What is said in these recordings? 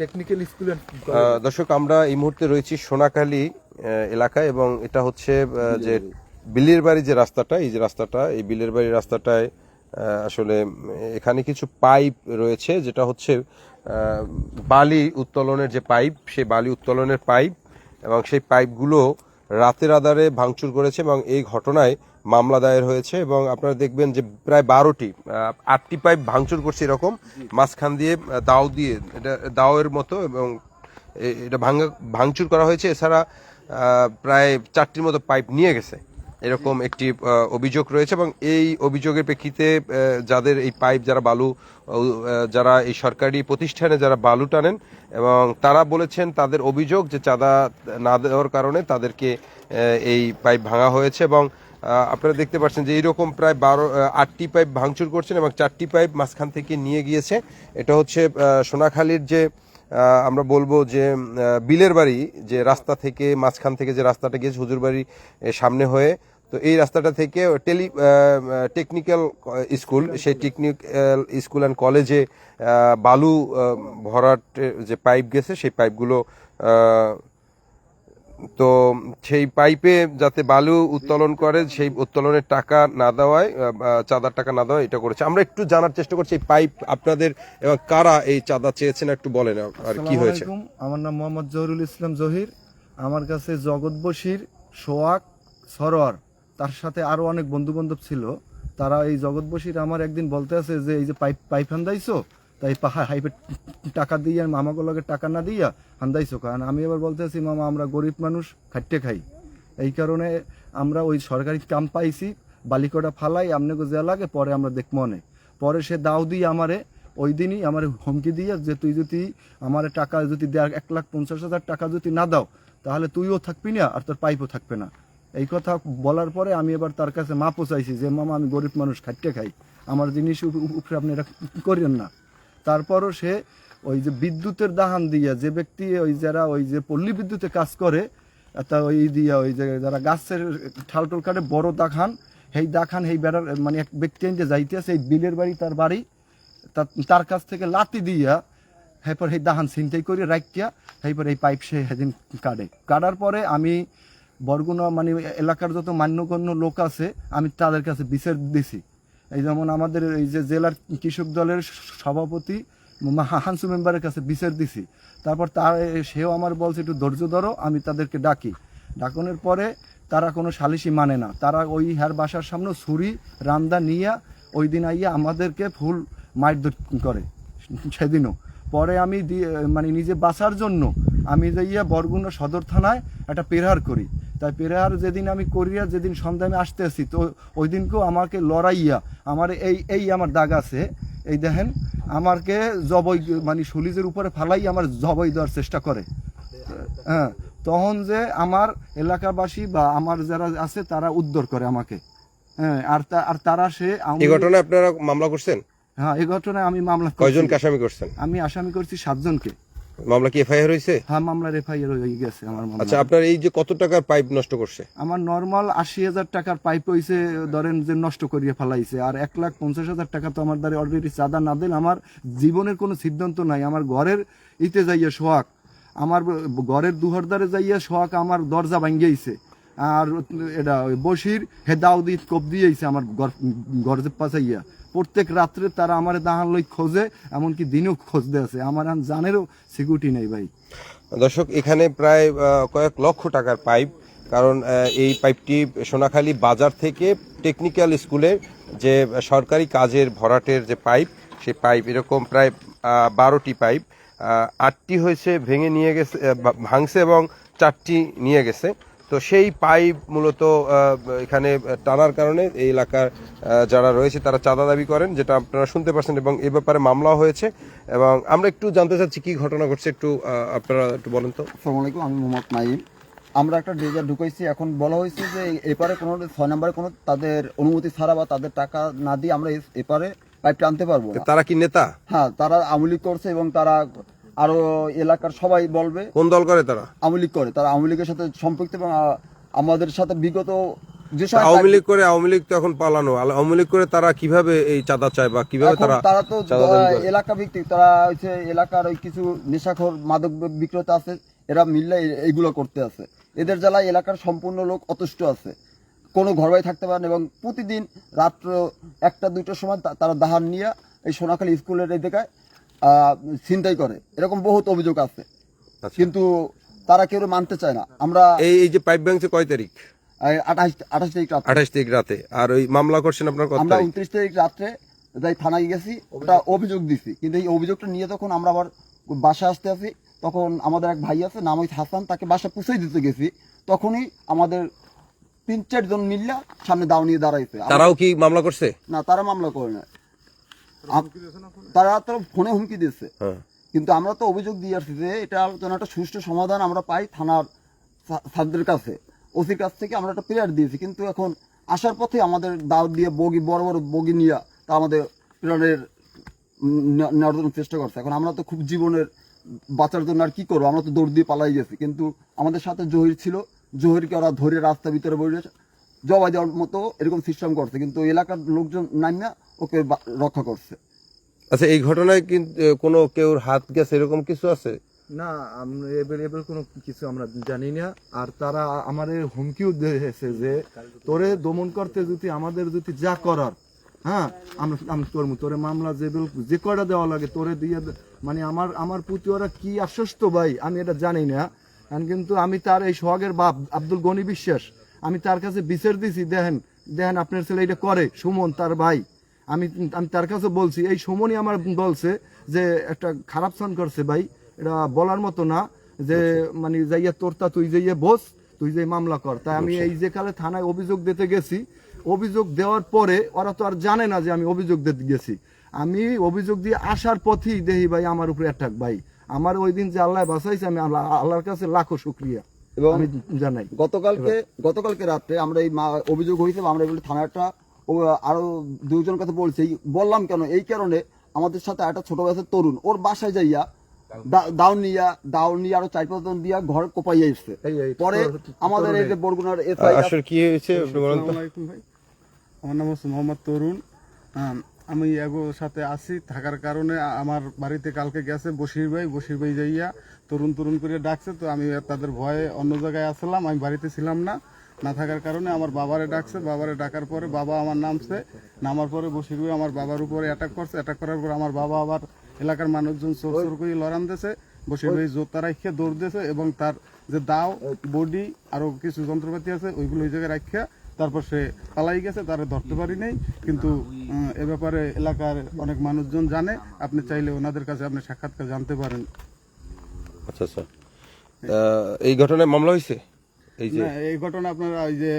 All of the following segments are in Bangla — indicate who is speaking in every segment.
Speaker 1: টেকনিক্যাল স্কুল
Speaker 2: দর্শক আমরা এই মুহূর্তে রয়েছি সোনাখালী এলাকা এবং এটা হচ্ছে যে বিলের বাড়ি যে রাস্তাটা এই যে রাস্তাটা এই বিলের বাড়ি রাস্তাটায় আসলে এখানে কিছু পাইপ রয়েছে যেটা হচ্ছে বালি উত্তোলনের যে পাইপ সেই বালি উত্তোলনের পাইপ এবং সেই পাইপগুলো রাতের আধারে ভাঙচুর করেছে এবং এই ঘটনায় মামলা দায়ের হয়েছে এবং আপনারা দেখবেন যে প্রায় বারোটি আটটি পাইপ ভাঙচুর করছে এরকম। মাঝখান দিয়ে দাও দিয়ে এটা দাওয়ের মতো এবং এটা ভাঙা ভাঙচুর করা হয়েছে। এছাড়া প্রায় চারটির মতো পাইপ নিয়ে গেছে। এরকম একটি অভিযোগ রয়েছে এবং এই অভিযোগের প্রেক্ষিতে যাদের এই পাইপ যারা বালু যারা এই সরকারি প্রতিষ্ঠানে যারা বালু টানেন এবং তারা বলেছেন তাদের অভিযোগ যে চাঁদা না দেওয়ার কারণে তাদেরকে এই পাইপ ভাঙা হয়েছে এবং আপনারা দেখতে পাচ্ছেন যে এইরকম প্রায় বারো আটটি পাইপ ভাঙচুর করছেন এবং চারটি পাইপ মাঝখান থেকে নিয়ে গিয়েছে। এটা হচ্ছে সোনাখালীর যে আমরা বলব যে বিলের বাড়ি, যে রাস্তা থেকে মাঝখান থেকে যে রাস্তাটা গিয়েছে হুজুর বাড়ি সামনে হয়ে। তো এই রাস্তাটা থেকে টেলি টেকনিক্যাল স্কুল, সেই টেকনিক্যাল স্কুল অ্যান্ড কলেজে বালু ভরাট যে পাইপ গেছে, সেই পাইপগুলো তো সেই পাইপে যাতে বালু উত্তোলন করে সেই উত্তোলনের টাকা না দেওয়ায় চাঁদার টাকা না দেওয়ায় এটা করেছে। আমরা একটু জানার চেষ্টা করছি এই পাইপ আপনাদের এবং কারা এই চাঁদা চেয়েছেন একটু বলেন আর কি হয়েছে?
Speaker 1: আমার নাম মোহাম্মদ জহুরুল ইসলাম জহির। আমার কাছে জগৎ বশির সোয়াক সরোয়ার তার সাথে আরও অনেক বন্ধু বান্ধব ছিল। তারা এই জগৎ বশির আমার একদিন বলতে আছে যে এই যে পাইপ পাইপ হান্দাইছো তাই পাহা হাইপে টাকা দিয়ে মামাগুলোকে টাকা না দিয়া হান্দাইছো কারণ আমি এবার বলতে আছি মামা, আমরা গরিব মানুষ খাট্টে খাই। এই কারণে আমরা ওই সরকারি কাম পাইছি বালিকটা ফালাই আপনাকে যা লাগে, পরে আমরা দেখ মনে পরে সে দাও দিয়ে আমারে, ওই দিনই আমার হুমকি দিয়ে যে, তুই যদি আমার টাকা যদি দেয়, এক লাখ পঞ্চাশ হাজার টাকা যদি না দাও, তাহলে তুইও থাকবি না, আর তোর পাইপও থাকবে না। এই কথা বলার পরে আমি এবার তার কাছে মাপও চাইছি যে, মামা, আমি গরিব মানুষ খাইতে খাই। আমার জিনিস উপ- উপ- উপরে আপনি এটা করেন না। তারপরও সে ওই যে বিদ্যুতের দাহান দিয়া যে ব্যক্তি ওই যারা ওই যে পল্লী বিদ্যুতে কাজ করে, তা ওই দিয়া ওই যে যারা গাছের ঠালটুল কাটে, বড় দাখান, সেই দাখান, সেই বেড়ার মানে এক ব্যক্তি যে যাইতেছে এই বিলের বাড়ি, তার বাড়ি, তার কাছ থেকে লাতি দিয়া এরপর সেই দাহান ছিনতাই করে রাখিয়া এরপর এই পাইপ সে সেদিন কাটে। কাটার পরে আমি বরগুনা মানে এলাকার যত মান্যগণ্য লোক আছে, আমি তাদের কাছে বিচার দিছি। এই যেমন আমাদের এই যে জেলার কৃষক দলের সভাপতি হানসু মেম্বারের কাছে বিচার দিছি। তারপর তার সেও আমার বলছে, একটু ধৈর্য ধরো, আমি তাদেরকে ডাকি। ডাকনের পরে তারা কোনো সালিশি মানে না। তারা ওই হ্যার বাসার সামনে ছুরি, রান্দা নিয়ে ওই দিন আইয়া আমাদেরকে ফুল মারধর করে। সেদিনও। পরে আমি মানে নিজে বাঁচার জন্য আমি যাইয়া বরগুনা সদর থানায় একটা পেরহার করি। তাই পেরহার যেদিন আমি করিয়া যেদিন সন্ধ্যা আমি আসতে আসি তো ওই দিনকেও আমাকে লড়াইয়া আমার এই এই আমার দাগ আছে। এই দেখেন আমাকে জবই মানে সুলিজের উপরে ফালাই আমার জবই দেওয়ার চেষ্টা করে। হ্যাঁ তখন যে আমার এলাকাবাসী বা আমার যারা আছে তারা উদ্ধার করে আমাকে। হ্যাঁ আর আর তারা সে
Speaker 2: এই ঘটনায় আপনারা মামলা করছেন?
Speaker 1: হ্যাঁ এই ঘটনায় আমি মামলা।
Speaker 2: কয়জনকে আসামি করছেন?
Speaker 1: আমি আসামি করছি সাতজনকে।
Speaker 2: মামলা কি এফআইআর হয়েছে?
Speaker 1: হ্যাঁ মামলার এফআইআর হয়ে গেছে আমার মামলা
Speaker 2: আচ্ছা আপনার এই যে কত টাকার পাইপ নষ্ট করছে?
Speaker 1: আমার নর্মাল আশি হাজার টাকার পাইপ হয়েছে ধরেন যে নষ্ট করিয়ে ফেলাইছে আর এক লাখ পঞ্চাশ হাজার টাকা তো আমার দ্বারা অলরেডি চাঁদা না দিলে আমার জীবনের কোনো সিদ্ধান্ত নাই। আমার ঘরের ইতে যাইয়া সোহাগ আমার ঘরের দুহার দ্বারে যাইয়া সোহাগ আমার দরজা ভাঙ্গিয়েছে আর এটা বসির হে দাউদি কোপ দিয়েছে আমার ঘর পাশাইয়া প্রত্যেক রাত্রে তারা আমার দাহান লই খোঁজে, এমনকি দিনেও খোঁজতে আছে। আমার আর জানেরও সিকিউরিটি নেই ভাই।
Speaker 2: দর্শক, এখানে প্রায় কয়েক লক্ষ টাকার পাইপ, কারণ এই পাইপটি সোনাখালী বাজার থেকে টেকনিক্যাল স্কুলের যে সরকারি কাজের ভরাটের যে পাইপ, সেই পাইপ এরকম প্রায় বারোটি পাইপ আটটি হয়েছে, ভেঙে নিয়ে গেছে ভাঙছে এবং চারটি নিয়ে গেছে। তো সেই পাইপ মূলত এখানে টানার কারণে এই এলাকার যারা রয়েছে তারা চাঁদা দাবি করেন যেটা আপনারা শুনতে পারছেন এবং এ ব্যাপারে মামলা হয়েছে। এবং আমরা একটু জানতে চাচ্ছি কি ঘটনা ঘটছে একটু আপনারা একটু বলেন তো।
Speaker 3: আসসালামু আলাইকুম আমি মোহাম্মদ নাইম আমরা একটা ড্রেজার ঢুকাইছি এখন বলা হয়েছে যে এপারে কোনো ছয় নম্বরে কোনো তাদের অনুমতি ছাড়া বা তাদের টাকা না দিয়ে আমরা এপারে পাইপটা আনতে পারব
Speaker 2: তারা কি নেতা?
Speaker 3: হ্যাঁ তারা আমলি করছে এবং তারা আরও এলাকার সবাই বলবে।
Speaker 2: কোন দল করে তারা?
Speaker 3: আমলি করে। তারা আওয়ামী লীগের সাথে সম্পৃক্ত এবং আমাদের সাথে বিগত
Speaker 2: আওয়ামী লীগ করে আওয়ামী লীগ তো এখন পালানো। আওয়ামী লীগ করে তারা কীভাবে এই চাঁদা চায় বা কীভাবে তারা
Speaker 3: তারা তো? এলাকা ভিত্তিক তারা হচ্ছে এলাকার ওই কিছু নেশাখোর মাদক বিক্রেতা আছে এরা মিললে এইগুলো করতে আছে। এদের জ্বালায় এলাকার সম্পূর্ণ লোক অতুষ্ট আছে। কোনো ঘর বাড়ি থাকতে পারে না এবং প্রতিদিন রাত্র একটা দুটোর সময় তারা দাহার নিয়ে এই সোনাখালী স্কুলের এই জায়গায় ছিনতাই করে। এরকম বহুত অভিযোগ আছে।
Speaker 2: আচ্ছা।
Speaker 3: কিন্তু তারা কেউ মানতে চায় না। আমরা
Speaker 2: এই এই যে পাইপ ভাঙছে কয় তারিখ?
Speaker 3: আঠাশ আঠাশ তারিখ
Speaker 2: আঠাশ তারিখ রাতে। আর ওই মামলা করছেন আপনার
Speaker 3: আমরা উনত্রিশ তারিখ রাত্রে যাই থানায় গেছি ওটা অভিযোগ। দিছি। কিন্তু এই অভিযোগটা নিয়ে তখন আমরা আবার বাসা আসতে আসি তখন আমাদের এক ভাই আছে নাম হাসান তাকে বাসা পুষেই দিতে গেছি। তখনই আমাদের তিন চারজন মিল্লা সামনে দাও নিয়ে দাঁড়াইছে।
Speaker 2: তারাও কি মামলা করছে?
Speaker 3: না তারা মামলা করে না। তারা তো ফোনে হুমকি দিচ্ছে
Speaker 2: হ্যাঁ।
Speaker 3: কিন্তু আমরা তো অভিযোগ দিয়ে আসছি যে এটা যেন একটা সুষ্ঠু সমাধান আমরা পাই থানার ছাত্রদের কাছে। ওসির কাছ থেকে আমরা একটা প্রেয়ার দিয়েছি। কিন্তু এখন আসার পথে আমাদের দাও দিয়ে বগি বড় বড় বগি নিয়ে তা আমাদের প্রাণের উম, নেওয়ার জন্য চেষ্টা করছে। এখন আমরা তো খুব জীবনের বাঁচার জন্য আর কি করব? আমরা তো দৌড় দিয়ে পালাই গেছি। কিন্তু আমাদের সাথে জহির ছিল। জহিরকে ওরা ধরে রাস্তার ভিতরে বসে জবাই দেওয়ার মতো এরকম সিস্টেম করছে কিন্তু এলাকার লোকজন নাই না ওকে রক্ষা করছে।
Speaker 2: আচ্ছা এই ঘটনায় কিন্তু কোনো কেউ হাত গেছে এরকম কিছু আছে?
Speaker 1: না এবার এবার কোনো কিছু আমরা জানি না। আর তারা আমাদের হুমকিও দিয়েছে যে তোরে দমন করতে যদি আমাদের যদি যা করার হ্যাঁ আমরা আমি তোর তোরে মামলা যে যে কয়টা দেওয়া লাগে তোরে দিয়ে মানে আমার আমার প্রতি ওরা কি আশ্বস্ত ভাই আমি এটা জানি না। কিন্তু আমি তার এই সোহাগের বাপ আব্দুল গনি বিশ্বাস। আমি তার কাছে বিচার দিছি দেখেন দেখেন আপনার ছেলে এটা করে সুমন তার ভাই। আমি আমি তার কাছে বলছি এই সুমনই আমার বলছে যে একটা খারাপ সান করছে ভাই এটা বলার মতো না যে মানে যাইয়া তোরটা তুই যাইয়া বস তুই যে মামলা কর। তাই আমি এই যে কালে থানায় অভিযোগ দিতে গেছি অভিযোগ দেওয়ার পরে ওরা তো আর জানে না যে আমি অভিযোগ দিতে গেছি। আমি অভিযোগ দিয়ে আসার পথেই দেখি ভাই আমার উপরে অ্যাটাক ভাই। আমার ওই দিন যে আল্লাহ বাঁচাইছে আমি আল্লাহ আল্লাহর কাছে লাখো শুক্রিয়া।
Speaker 3: এবং
Speaker 1: জানাই।
Speaker 3: গতকালকে গতকালকে রাত্রে আমরা এই অভিযোগ হয়েছে আমরা এগুলো থানাটা ও আরও দুইজন কথা বলছি। বললাম কেন? এই কারণে আমাদের সাথে একটা ছোট বয়সের তরুণ। ওর বাসায় যাইয়া দা- দাও নিয়া দাও নিয়ে আরও চার পাঁচজন দিয়া ঘর কোপাইয়া এসছে। পরে আমাদের এই যে বরগুনার এসআই
Speaker 2: আসলে কি হয়েছে
Speaker 4: আমার নাম হচ্ছে মোহাম্মদ তরুণ। আম, এগোর সাথে আছি থাকার কারণে আমার বাড়িতে কালকে গেছে বসির ভাই বসির ভাই যাইয়া তরুণ তরুণ করে ডাকছে তো আমি তাদের ভয়ে অন্য জায়গায় আসলাম আমি বাড়িতে ছিলাম না। না থাকার কারণে আমার বাবারে ডাকছে বাবারে ডাকার পরে বাবা আমার নামছে নামার পরে বসির ভাই আমার বাবার উপরে অ্যাটাক করছে অ্যাটাক করার পর আমার বাবা আবার এলাকার মানুষজন চোর চোর করে লড়ান দিয়েছে। বশির ভাই জোতা রাখিয়া দৌড় দিয়েছে এবং তার যে দাও বডি আরও কিছু যন্ত্রপাতি আছে ওইগুলো ওই জায়গায় রাখিয়া তারপর সে পালাই গেছে তারা ধরতে পারি নাই। কিন্তু এ ব্যাপারে এলাকার অনেক মানুষজন জানে। আপনি চাইলে ওনাদের কাছে আপনি সাক্ষাৎকার জানতে পারেন।
Speaker 2: আচ্ছা আচ্ছা। এই ঘটনায় মামলা হয়েছে? এই যে
Speaker 4: এই ঘটনা আপনারা ওই যে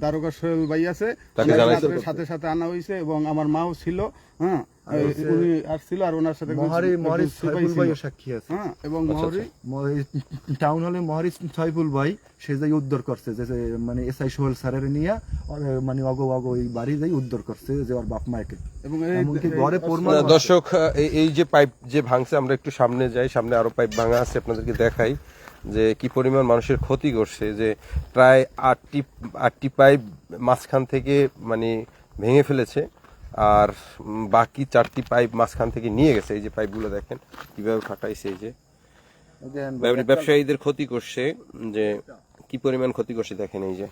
Speaker 4: দারোগা সোহেল ভাই আছে। সাথে সাথে আনা হয়েছে এবং আমার মাও ছিল হ্যাঁ? উনি আসছিল আর ওনার সাথে
Speaker 1: মহারি মহারি সাইফুল
Speaker 4: ছিল।
Speaker 1: সাক্ষী আছে।
Speaker 4: হ্যাঁ এবং মহরি
Speaker 1: টাউন হলে মহারিস সাইফুল ভাই সে যাই উদ্ধার করছে যে মানে এসআই সোহেল স্যারের নিয়ে মানে অগো অগো এই বাড়ি যাই উদ্ধার করছে যে ওর বাপ মাকে
Speaker 4: এবং
Speaker 1: ঘরে
Speaker 2: দর্শক এই- এই যে পাইপ যে ভাঙছে আমরা একটু সামনে যাই সামনে আরও পাইপ ভাঙা আছে আপনাদেরকে দেখাই। যে কি পরিমাণ মানুষের ক্ষতি করছে যে প্রায় আটটি আটটি পাইপ মাঝখান থেকে মানে ভেঙে ফেলেছে আর বাকি চারটি পাইপ মাঝখান থেকে নিয়ে গেছে। এই যে পাইপগুলো দেখেন কীভাবে ফাটাইছে এই যে। ব্যবসায়ীদের ক্ষতি করছে যে কি পরিমাণ ক্ষতি করছে দেখেন এই যে।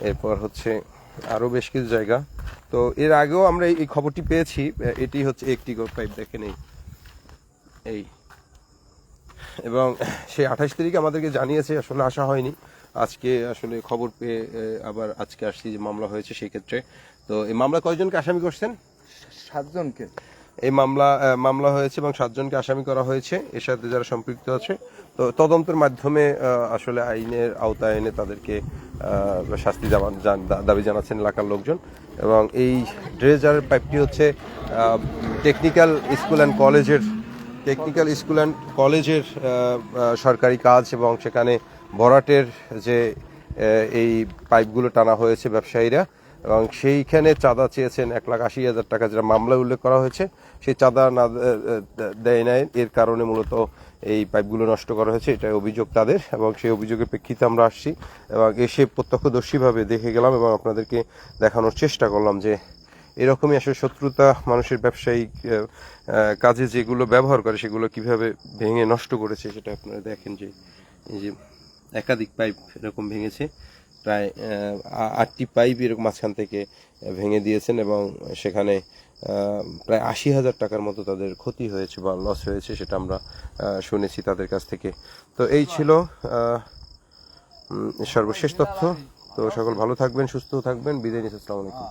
Speaker 2: এরপর হচ্ছে আরও বেশ কিছু জায়গা। তো এর আগেও আমরা এই- খবরটি পেয়েছি এটি হচ্ছে একটি পাইপ দেখেন এই। এই। এবং সেই আঠাশ তারিখে আমাদেরকে জানিয়েছে আসলে আসা হয়নি। আজকে আসলে খবর পেয়ে আবার আজকে আসছি যে মামলা হয়েছে সেই ক্ষেত্রে। তো এই মামলা কয়জনকে আসামি করছেন?
Speaker 1: সাতজনকে।
Speaker 2: এই মামলা মামলা হয়েছে এবং সাতজনকে আসামি করা হয়েছে। এর সাথে যারা সম্পৃক্ত আছে তো তদন্তের মাধ্যমে আসলে আইনের আওতায় এনে তাদেরকে শাস্তি দাবি জানাচ্ছেন এলাকার লোকজন। এবং এই ড্রেজারের পাইপটি হচ্ছে টেকনিক্যাল স্কুল অ্যান্ড কলেজের টেকনিক্যাল স্কুল অ্যান্ড কলেজের সরকারি কাজ এবং সেখানে ভরাটের যে এই পাইপগুলো টানা হয়েছে ব্যবসায়ীরা এবং সেইখানে চাঁদা চেয়েছেন এক লাখ আশি হাজার টাকা যেটা মামলায় উল্লেখ করা হয়েছে। সেই চাঁদা না দেয় নাই। এর কারণে মূলত এই পাইপগুলো নষ্ট করা হয়েছে। এটা অভিযোগ তাদের এবং সেই অভিযোগের প্রেক্ষিতে আমরা আসছি এবং এসে প্রত্যক্ষদর্শীভাবে দেখে গেলাম এবং আপনাদেরকে দেখানোর চেষ্টা করলাম যে এরকমই আসলে শত্রুতা মানুষের ব্যবসায়িক কাজে যেগুলো ব্যবহার করে সেগুলো কীভাবে ভেঙে নষ্ট করেছে সেটা আপনারা দেখেন যে যে একাধিক পাইপ এরকম ভেঙেছে। প্রায় আটটি পাইপ এরকম মাঝখান থেকে ভেঙে দিয়েছেন এবং সেখানে প্রায় আশি হাজার টাকার মতো তাদের ক্ষতি হয়েছে বা লস হয়েছে সেটা আমরা শুনেছি তাদের কাছ থেকে। তো এই ছিল সর্বশেষ তথ্য। তো সকল ভালো থাকবেন, সুস্থ থাকবেন। বিদায় নিচ্ছি, আসসালামু আলাইকুম।